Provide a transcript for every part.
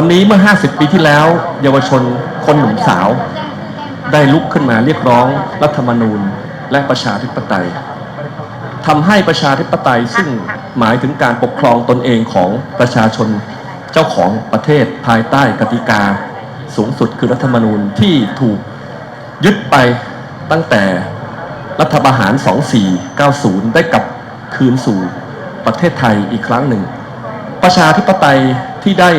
วันนี้เมื่อ 50 ปีที่แล้ว เยาวชนคนหนุ่มสาว ได้ลุกขึ้นมาเรียกร้องรัฐธรรมนูญและประชาธิปไตยทำให้ประชาธิปไตยซึ่งหมายถึงการปกครองตนเองของประชาชนเจ้าของประเทศภายใต้กติกา สูงสุดคือรัฐธรรมนูญที่ถูกยึดไปตั้งแต่รัฐประหาร 2490 ได้กลับคืนสู่ประเทศไทยอีกครั้งหนึ่ง ประชาธิปไตยที่ได้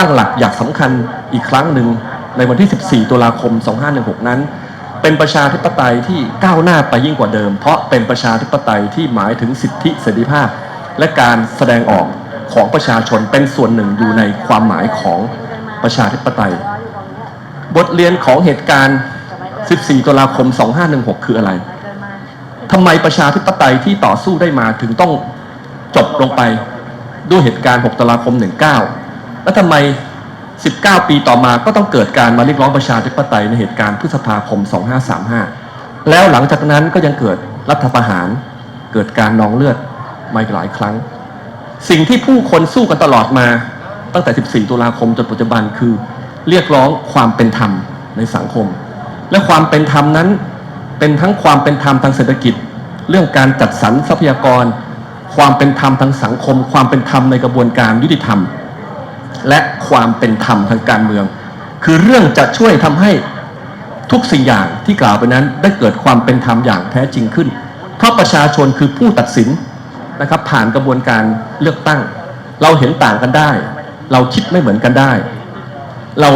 ตั้งหลักอย่างสำคัญอีกครั้งหนึ่งในวันที่ 14 ตุลาคม 2516 นั้น เป็นประชาธิปไตยที่ก้าวหน้าไปยิ่งกว่าเดิม เพราะเป็นประชาธิปไตยที่หมายถึงสิทธิเสรีภาพ และการแสดงออกของประชาชนเป็นส่วนหนึ่งอยู่ในความหมายของประชาธิปไตย บทเรียนของเหตุการณ์ 14 ตุลาคม 2516 คืออะไรทำไมประชาธิปไตยที่ต่อสู้ได้มาถึงต้องจบลงไปด้วยเหตุการณ์ 6 ตุลาคม 19 แล้วทำไม 19 ปีต่อมาก็ต้องเกิดการมาเรียกร้องประชาธิปไตยในเหตุการณ์พฤษภาคม 2535 แล้วหลังจากนั้นก็ยังเกิดรัฐประหาร เกิดการนองเลือดมาหลายครั้ง สิ่งที่ผู้คนสู้กันตลอดมา ตั้งแต่ 14 ตุลาคมจนปัจจุบันคือเรียกร้องความเป็นธรรมในสังคม และความเป็นธรรมนั้นเป็นทั้งความเป็นธรรมทางเศรษฐกิจ เรื่องการจัดสรรทรัพยากร ความเป็นธรรมทางสังคม ความเป็นธรรมในกระบวนการยุติธรรม และความเป็นธรรมทางการเมือง คือเรื่องจะช่วยทำให้ทุกสิ่งอย่างที่กล่าวไปนั้นได้เกิดความเป็นธรรมอย่างแท้จริงขึ้น เพราะประชาชนคือผู้ตัดสินนะครับผ่านกระบวนการเลือกตั้ง เราเห็นต่างกันได้ เราคิดไม่เหมือนกันได้ เรา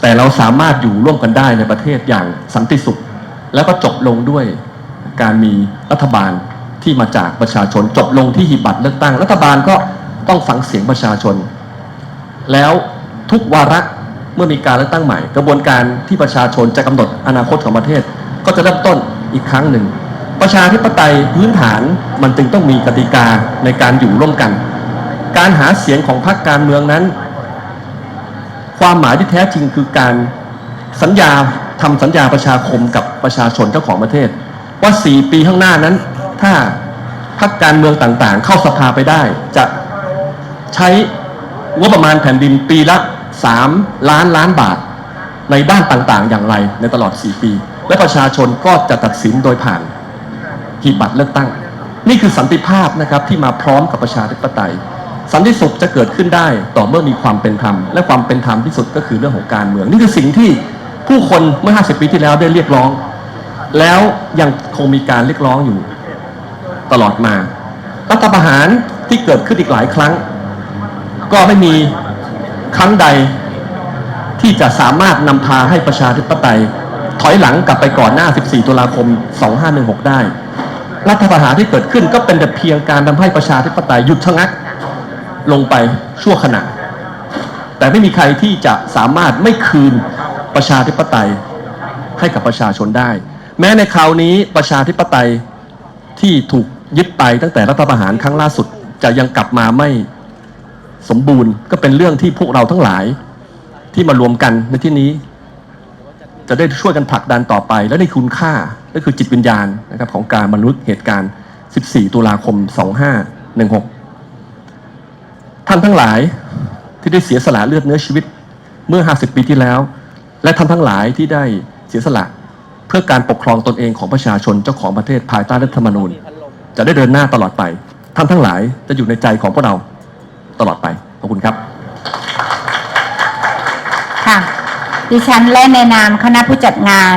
แต่เราสามารถอยู่ร่วมกันได้ในประเทศอย่างสันติสุข แล้วก็จบลงด้วยการมีรัฐบาลที่มาจากประชาชนจบลงที่หีบบัตรเลือกตั้ง รัฐบาลก็ต้องฟังเสียงประชาชน แล้วทุกวาระเมื่อมีการเลือกตั้งใหม่ กระบวนการที่ประชาชนจะกำหนดอนาคตของประเทศ ก็จะเริ่มต้นอีกครั้งหนึ่ง ประชาธิปไตยพื้นฐานมันจึงต้องมีกติกาในการอยู่ร่วมกัน การหาเสียงของพรรคการเมืองนั้น ความหมายที่แท้จริงคือการสัญญาทำสัญญาประชาคมกับประชาชนเจ้าของประเทศ ว่า 4 ปีข้างหน้านั้น ถ้าพรรคการเมืองต่างๆ เข้าสภาไปได้จะใช้ งบประมาณแผ่นดินปีละ 3 ล้านล้านบาท ในด้านต่างๆ อย่างไรในตลอด 4 ปี และประชาชนก็จะตัดสินโดยผ่านหีบบัตรเลือกตั้ง นี่คือสันติภาพนะครับที่มาพร้อมกับประชาธิปไตย สันติสุขจะเกิดขึ้นได้ต่อเมื่อมีความเป็นธรรม และความเป็นธรรมที่สุดก็คือเรื่องของการเมือง นี่คือสิ่งที่ผู้คนเมื่อ 50 ปีที่แล้วได้เรียกร้อง แล้วยังคงมีการเรียกร้องอยู่ตลอดมา รัฐประหารที่เกิดขึ้นอีกหลายครั้ง ก็ไม่มีครั้งใดที่จะสามารถนำพาให้ประชาธิปไตย ถอยหลังกลับไปก่อนหน้า 14 ตุลาคม 2516 ได้ รัฐประหารที่เกิดขึ้นก็เป็นแต่เพียงการทำให้ประชาธิปไตยหยุดชะงักลงไปชั่วขณะ แต่ไม่มีใครที่จะสามารถไม่คืนประชาธิปไตยให้กับประชาชนได้ แม้ในคราวนี้ประชาธิปไตยที่ถูกยึดไปตั้งแต่รัฐประหารครั้งล่าสุดจะยังกลับมาไม่ สมบูรณ์ ก็เป็นเรื่องที่พวกเราทั้งหลายที่มารวมกันในที่นี้ จะได้ช่วยกันผลักดันต่อไป และนี่คุณค่าก็คือจิตวิญญาณนะครับของการมนุษย์เหตุการณ์ 14 ตุลาคม 2516 ท่านทั้งหลายที่ได้เสียสละเลือดเนื้อชีวิตเมื่อ 50 ปีที่แล้ว และท่านทั้งหลายที่ได้เสียสละเพื่อการปกครองตนเองของประชาชนเจ้าของประเทศภายใต้รัฐธรรมนูญ จะได้เดินหน้าตลอดไป ท่านทั้งหลายจะอยู่ในใจของพวกเรา ตลอดไปขอบคุณครับค่ะดิฉันและในนามคณะผู้จัดงาน